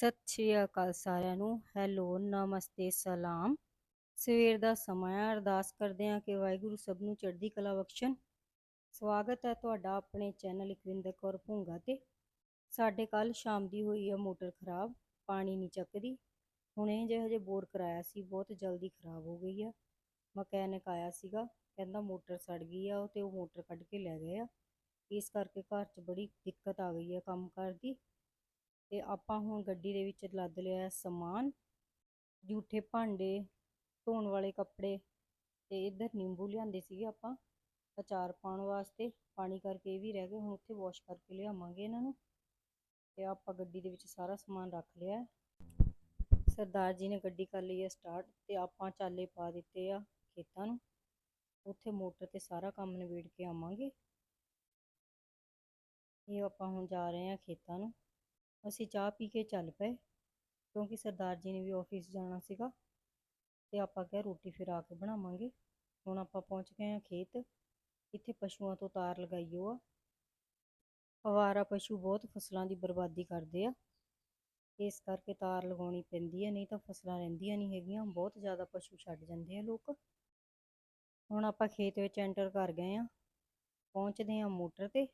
ਸਤਿ ਸ਼੍ਰੀ ਅਕਾਲ ਸਾਰਿਆਂ ਨੂੰ, ਹੈਲੋ, ਨਮਸਤੇ, ਸਲਾਮ। ਸਵੇਰ ਦਾ ਸਮਾਂ ਹੈ, ਅਰਦਾਸ ਕਰਦੇ ਹਾਂ ਕਿ ਵਾਹਿਗੁਰੂ ਸਭ ਨੂੰ ਚੜ੍ਹਦੀ ਕਲਾ ਬਖਸ਼ਣ। ਸਵਾਗਤ ਹੈ ਤੁਹਾਡਾ ਆਪਣੇ ਚੈਨਲ ਇਕਵਿੰਦਰ ਕੌਰ ਭੁੰਗਾ ਤੇ। ਸਾਡੇ ਕੱਲ ਸ਼ਾਮ ਦੀ ਹੋਈ ਹੈ ਮੋਟਰ ਖਰਾਬ, ਪਾਣੀ ਨਹੀਂ ਚੱਕਦੀ। ਹੁਣੇ ਜੇ ਹਜੇ ਬੋਰ ਕਰਾਇਆ ਸੀ, ਬਹੁਤ ਜਲਦੀ ਖਰਾਬ ਹੋ ਗਈ ਆ। ਮਕੈਨਿਕ ਆਇਆ ਸੀਗਾ, ਕਹਿੰਦਾ ਮੋਟਰ ਸੜ ਗਈ ਆ, ਉਹ ਤੇ ਉਹ ਮੋਟਰ ਕੱਢ ਕੇ ਲੈ ਗਏ ਆ। ਇਸ ਕਰਕੇ ਘਰ 'ਚ ਬੜੀ ਦਿੱਕਤ ਆ ਗਈ ਹੈ ਕੰਮ ਕਾਰ ਦੀ। ਤੇ ਆਪਾਂ ਹੁਣ ਗੱਡੀ ਦੇ ਵਿੱਚ ਲੱਦ ਲਿਆ ਸਮਾਨ, ਜੂਠੇ ਭਾਂਡੇ, ਧੋਣ ਵਾਲੇ ਕੱਪੜੇ ਤੇ ਇੱਧਰ ਨਿੰਬੂ ਲਿਆਂਦੇ ਸੀਗੇ ਆਪਾਂ, ਅਚਾਰ ਪਾਉਣ ਵਾਸਤੇ, ਪਾਣੀ ਕਰਕੇ ਇਹ ਵੀ ਰਹਿ ਗਏ, ਹੁਣ ਉੱਥੇ ਵਾਸ਼ ਕਰਕੇ ਲਿਆਵਾਂਗੇ ਇਹਨਾਂ ਨੂੰ ਤੇ ਆਪਾਂ ਗੱਡੀ ਦੇ ਵਿੱਚ ਸਾਰਾ ਸਮਾਨ ਰੱਖ ਲਿਆ। ਸਰਦਾਰ ਜੀ ਨੇ ਗੱਡੀ ਕਰ ਲਈ ਹੈ ਸਟਾਰਟ ਤੇ ਆਪਾਂ ਚਾਲੇ ਪਾ ਦਿੱਤੇ ਆ ਖੇਤਾਂ ਨੂੰ, ਉੱਥੇ ਮੋਟਰ ਤੇ ਸਾਰਾ ਕੰਮ ਨਿਬੇੜ ਕੇ ਆਵਾਂਗੇ। ਇਹ ਆਪਾਂ ਹੁਣ ਜਾ ਰਹੇ ਹਾਂ ਖੇਤਾਂ ਨੂੰ। ਅਸੀਂ ਚਾਹ ਪੀ ਕੇ ਚੱਲ ਪਏ, ਕਿਉਂਕਿ ਸਰਦਾਰ ਜੀ ਨੇ ਵੀ ਆਫਿਸ ਜਾਣਾ ਸੀਗਾ ਤੇ ਆਪਾਂ ਕਿਹਾ ਰੋਟੀ ਫਿਰ ਆ ਕੇ ਬਣਾਵਾਂਗੇ। ਹੁਣ ਆਪਾਂ ਪਹੁੰਚ ਗਏ ਹਾਂ ਖੇਤ, ਇੱਥੇ ਪਸ਼ੂਆਂ ਤੋਂ ਤਾਰ ਲਗਾਈਓ ਆ। ਅਵਾਰਾ ਪਸ਼ੂ ਬਹੁਤ ਫਸਲਾਂ ਦੀ ਬਰਬਾਦੀ ਕਰਦੇ ਆ। ਇਸ ਕਰਕੇ ਤਾਰ ਲਗਾਉਣੀ ਪੈਂਦੀ ਹੈ ਨਹੀਂ ਤਾਂ ਫਸਲਾਂ ਰਹਿੰਦੀਆਂ ਨਹੀਂ ਹੈਗੀਆਂ, ਬਹੁਤ ਜ਼ਿਆਦਾ ਪਸ਼ੂ ਛੱਡ ਜਾਂਦੇ ਆ ਲੋਕ। ਹੁਣ ਆਪਾਂ ਖੇਤ ਵਿੱਚ ਐਂਟਰ ਕਰ ਗਏ ਆ ਪਹੁੰਚਦੇ ਆ ਮੋਟਰ ਤੇ।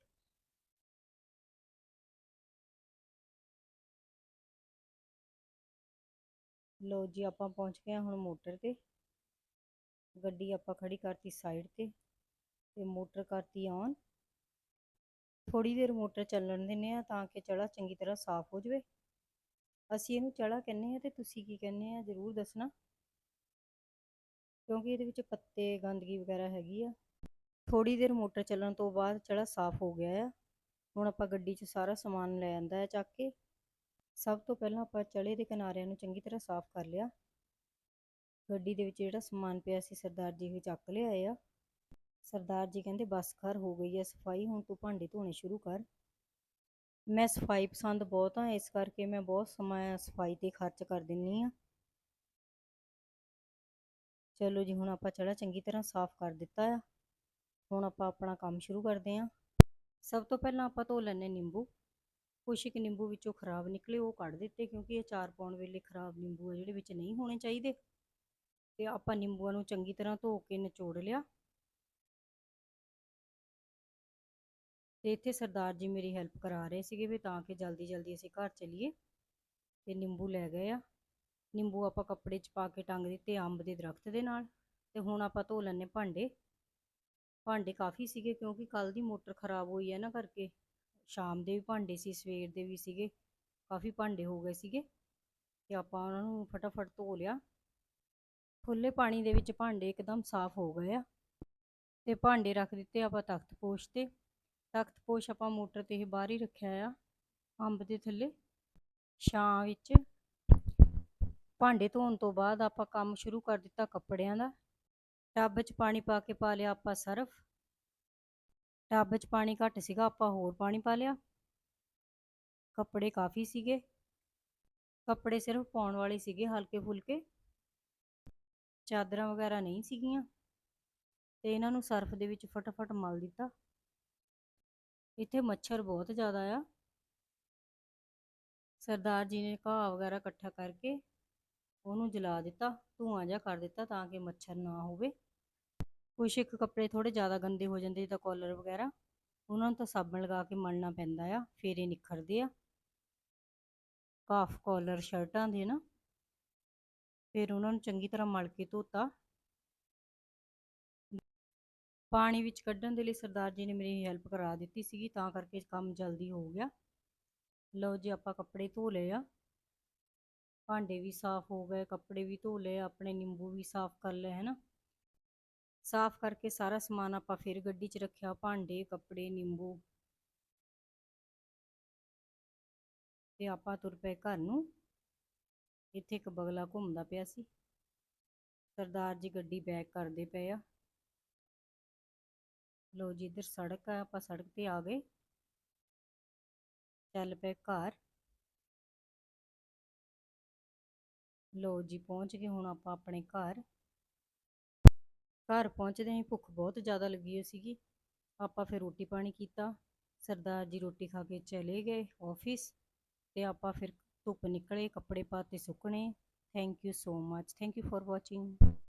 ਲੋ ਜੀ ਆਪਾਂ ਪਹੁੰਚ ਗਏ ਹਾਂ ਹੁਣ ਮੋਟਰ ਤੇ। ਗੱਡੀ ਆਪਾਂ ਖੜੀ ਕਰਤੀ ਸਾਈਡ ਤੇ ਤੇ ਮੋਟਰ ਕਰਤੀ ਔਨ ਥੋੜੀ ਦੇਰ ਮੋਟਰ ਚੱਲਣ ਦਿੰਨੇ ਆ ਤਾਂ ਕਿ ਚੜਾ ਚੰਗੀ ਤਰ੍ਹਾਂ ਸਾਫ਼ ਹੋ ਜਾਵੇ। ਅਸੀਂ ਇਹਨੂੰ ਚੜਾ ਕਹਿੰਦੇ ਆ ਤੇ ਤੁਸੀਂ ਕੀ ਕਹਿੰਦੇ ਆ ਜਰੂਰ ਦੱਸਣਾ। ਕਿਉਂਕਿ ਇਹਦੇ ਵਿੱਚ ਪੱਤੇ, ਗੰਦਗੀ ਵਗੈਰਾ ਹੈਗੀ ਆ। ਥੋੜੀ ਦੇਰ ਮੋਟਰ ਚੱਲਣ ਤੋਂ ਬਾਅਦ ਚੜਾ ਸਾਫ਼ ਹੋ ਗਿਆ ਆ। ਹੁਣ ਆਪਾਂ ਗੱਡੀ 'ਚ ਸਾਰਾ ਸਮਾਨ ਲੈ ਆਂਦਾ ਹੈ ਚੱਕ ਕੇ। ਸਭ ਤੋਂ ਪਹਿਲਾਂ ਆਪਾਂ ਚੜੇ ਦੇ ਕਿਨਾਰਿਆਂ ਨੂੰ ਚੰਗੀ ਤਰ੍ਹਾਂ ਸਾਫ਼ ਕਰ ਲਿਆ। ਗੱਡੀ ਦੇ ਵਿੱਚ ਜਿਹੜਾ ਸਮਾਨ ਪਿਆ ਸੀ ਸਰਦਾਰ ਜੀ ਵੀ ਚੱਕ ਲਿਆਏ ਆ। ਸਰਦਾਰ ਜੀ ਕਹਿੰਦੇ, ਬਸ ਖਰ ਹੋ ਗਈ ਹੈ, ਸਫ਼ਾਈ ਹੁਣ ਤੂੰ ਭਾਂਡੇ ਧੋਣੇ ਸ਼ੁਰੂ ਕਰ। ਮੈਂ ਸਫ਼ਾਈ ਪਸੰਦ ਬਹੁਤ ਆ ਇਸ ਕਰਕੇ ਮੈਂ ਬਹੁਤ ਸਮਾਂ ਸਫ਼ਾਈ ਤੇ ਖਰਚ ਕਰ ਦਿੰਨੀ ਆ ਚਲੋ ਜੀ, ਹੁਣ ਆਪਾਂ ਚੜਾ ਚੰਗੀ ਤਰ੍ਹਾਂ ਸਾਫ਼ ਕਰ ਦਿੱਤਾ ਆ। ਹੁਣ ਆਪਾਂ ਆਪਣਾ ਕੰਮ ਸ਼ੁਰੂ ਕਰਦੇ ਆ ਸਭ ਤੋਂ ਪਹਿਲਾਂ ਆਪਾਂ ਧੋ ਲੈਣੇ ਨਿੰਬੂ। ਕੁਛ ਕੁ ਨਿੰਬੂ ਵਿੱਚੋਂ ਖਰਾਬ ਨਿਕਲੇ, ਉਹ ਕੱਢ ਦਿੱਤੇ ਕਿਉਂਕਿ ਇਹ ਚਾਰ ਪਾਉਣ ਵੇਲੇ ਖਰਾਬ ਨਿੰਬੂ ਆ, ਜਿਹੜੇ ਵਿੱਚ ਨਹੀਂ ਹੋਣੇ ਚਾਹੀਦੇ। ਤੇ ਆਪਾਂ ਨਿੰਬੂਆਂ ਨੂੰ ਚੰਗੀ ਤਰ੍ਹਾਂ ਧੋ ਕੇ ਨਿਚੋੜ ਲਿਆ। ਤੇ ਇੱਥੇ ਸਰਦਾਰ ਜੀ ਮੇਰੀ ਹੈਲਪ ਕਰਾ ਰਹੇ ਸੀਗੇ ਵੀ ਤਾਂ ਕਿ ਜਲਦੀ ਜਲਦੀ ਅਸੀਂ ਘਰ ਚਲੀਏ। ਤੇ ਨਿੰਬੂ ਲੈ ਗਏ ਆ। ਨਿੰਬੂ ਆਪਾਂ ਕੱਪੜੇ 'ਚ ਪਾ ਕੇ ਟੰਗ ਦਿੱਤੇ ਅੰਬ ਦੇ ਦਰਖਤ ਦੇ ਨਾਲ। ਤੇ ਹੁਣ ਆਪਾਂ ਧੋ ਲੈਣੇ ਭਾਂਡੇ। ਭਾਂਡੇ ਕਾਫੀ ਸੀਗੇ ਕਿਉਂਕਿ ਕੱਲ ਦੀ ਮੋਟਰ ਖਰਾਬ ਹੋਈ ਹੈ ਨਾ ਕਰਕੇ। ਸ਼ਾਮ ਦੇ ਵੀ ਭਾਂਡੇ ਸੀ, ਸਵੇਰ ਦੇ ਵੀ ਸੀਗੇ, ਕਾਫੀ ਭਾਂਡੇ ਹੋ ਗਏ ਸੀਗੇ ਤੇ ਆਪਾਂ ਉਹਨਾਂ ਨੂੰ ਫਟਾਫਟ ਧੋ ਲਿਆ। ਖੁੱਲੇ ਪਾਣੀ ਦੇ ਵਿੱਚ ਭਾਂਡੇ ਇੱਕਦਮ ਸਾਫ਼ ਹੋ ਗਏ ਆ ਤੇ ਭਾਂਡੇ ਰੱਖ ਦਿੱਤੇ ਆਪਾਂ ਤਖਤ ਪੋਸ਼ ਤੇ। ਤਖਤ ਪੋਸ਼ ਆਪਾਂ ਮੋਟਰ ਤੇ ਹੀ ਬਾਹਰ ਹੀ ਰੱਖਿਆ ਆ, ਅੰਬ ਦੇ ਥੱਲੇ। ਛਾਂ ਵਿੱਚ ਭਾਂਡੇ ਧੋਣ ਤੋਂ ਬਾਅਦ ਆਪਾਂ ਕੰਮ ਸ਼ੁਰੂ ਕਰ ਦਿੱਤਾ ਕੱਪੜਿਆਂ ਦਾ। ਟੱਬ 'ਚ ਪਾਣੀ ਪਾ ਕੇ ਪਾ ਲਿਆ ਆਪਾਂ ਸਰਫ। ਟੱਬ 'ਚ ਪਾਣੀ ਘੱਟ ਸੀਗਾ, ਆਪਾਂ ਹੋਰ ਪਾਣੀ ਪਾ ਲਿਆ। ਕੱਪੜੇ ਕਾਫੀ ਸੀਗੇ। ਕੱਪੜੇ ਸਿਰਫ ਪਾਉਣ ਵਾਲੇ ਸੀਗੇ, ਹਲਕੇ ਫੁਲਕੇ। ਚਾਦਰਾਂ ਵਗੈਰਾ ਨਹੀਂ ਸੀਗੀਆਂ। ਤੇ ਇਹਨਾਂ ਨੂੰ ਸਰਫ ਦੇ ਵਿੱਚ ਫਟਾਫਟ ਮਲ ਦਿੱਤਾ। ਇੱਥੇ ਮੱਛਰ ਬਹੁਤ ਜ਼ਿਆਦਾ ਆ। ਸਰਦਾਰ ਜੀ ਨੇ ਘਾਹ ਵਗੈਰਾ ਇਕੱਠਾ ਕਰਕੇ ਉਹਨੂੰ ਜਲਾ ਦਿੱਤਾ, ਧੂਆਂ ਜਿਹਾ ਕਰ ਦਿੱਤਾ ਤਾਂ ਕਿ ਮੱਛਰ ਨਾ ਹੋਵੇ। ਕੁਛ ਇੱਕ ਕੱਪੜੇ ਥੋੜੇ ਜ਼ਿਆਦਾ ਗੰਦੇ ਹੋ ਜਾਂਦੇ ਜਿੱਦਾਂ ਕਾਲਰ ਵਗੈਰਾ, ਉਹਨਾਂ ਨੂੰ ਤਾਂ ਸਾਬਣ ਲਗਾ ਕੇ ਮਲਣਾ ਪੈਂਦਾ ਆ, ਫੇਰ ਇਹ ਨਿਖਰਦੇ ਆ। ਕਾਫ ਕਾਲਰ ਸ਼ਰਟਾਂ ਦੇ ਨਾ, ਫਿਰ ਉਹਨਾਂ ਨੂੰ ਚੰਗੀ ਤਰ੍ਹਾਂ ਮਲ ਕੇ ਧੋਤਾ। ਪਾਣੀ ਵਿੱਚ ਕੱਢਣ ਦੇ ਲਈ ਸਰਦਾਰ ਜੀ ਨੇ ਮੇਰੀ ਹੈਲਪ ਕਰਾ ਦਿੱਤੀ ਸੀਗੀ, ਤਾਂ ਕਰਕੇ ਕੰਮ ਜਲਦੀ ਹੋ ਗਿਆ। ਲਓ ਜੀ, ਆਪਾਂ ਕੱਪੜੇ ਧੋ ਲਏ ਆ। ਭਾਂਡੇ ਵੀ ਸਾਫ਼ ਹੋ ਗਏ, ਕੱਪੜੇ ਵੀ ਧੋ ਲਏ, ਆਪਣੇ ਨਿੰਬੂ ਵੀ ਸਾਫ਼ ਕਰ ਲਏ, ਹੈ ਨਾ। ਸਾਫ਼ ਕਰਕੇ ਸਾਰਾ ਸਮਾਨ ਆਪਾਂ ਫਿਰ ਗੱਡੀ 'ਚ ਰੱਖਿਆ, ਭਾਂਡੇ, ਕੱਪੜੇ, ਨਿੰਬੂ। ਤੇ ਆਪਾਂ ਤੁਰ ਪਏ ਘਰ ਨੂੰ। ਇੱਥੇ ਇੱਕ ਬਗਲਾ ਘੁੰਮਦਾ ਪਿਆ ਸੀ। ਸਰਦਾਰ ਜੀ ਗੱਡੀ ਬੈਕ ਕਰਦੇ ਪਏ ਆ। ਲੋ ਜੀ ਇੱਧਰ ਸੜਕ ਆ, ਆਪਾਂ ਸੜਕ ਤੇ ਆ ਗਏ। ਚੱਲ ਪਏ ਘਰ। ਲੋ ਜੀ ਪਹੁੰਚ ਗਏ ਹੁਣ ਆਪਾਂ ਆਪਣੇ ਘਰ। ਘਰ ਪਹੁੰਚਦੇ ਹੀ ਭੁੱਖ ਬਹੁਤ ਜ਼ਿਆਦਾ ਲੱਗੀ ਹੋਈ ਸੀਗੀ। ਆਪਾਂ ਫਿਰ ਰੋਟੀ ਪਾਣੀ ਕੀਤਾ। ਸਰਦਾਰ ਜੀ ਰੋਟੀ ਖਾ ਕੇ ਚਲੇ ਗਏ ਆਫਿਸ ਤੇ ਆਪਾਂ ਫਿਰ ਧੁੱਪ ਨਿਕਲੇ, ਕੱਪੜੇ ਪਾਤੇ ਸੁੱਕਣੇ। Thank you so much thank you for watching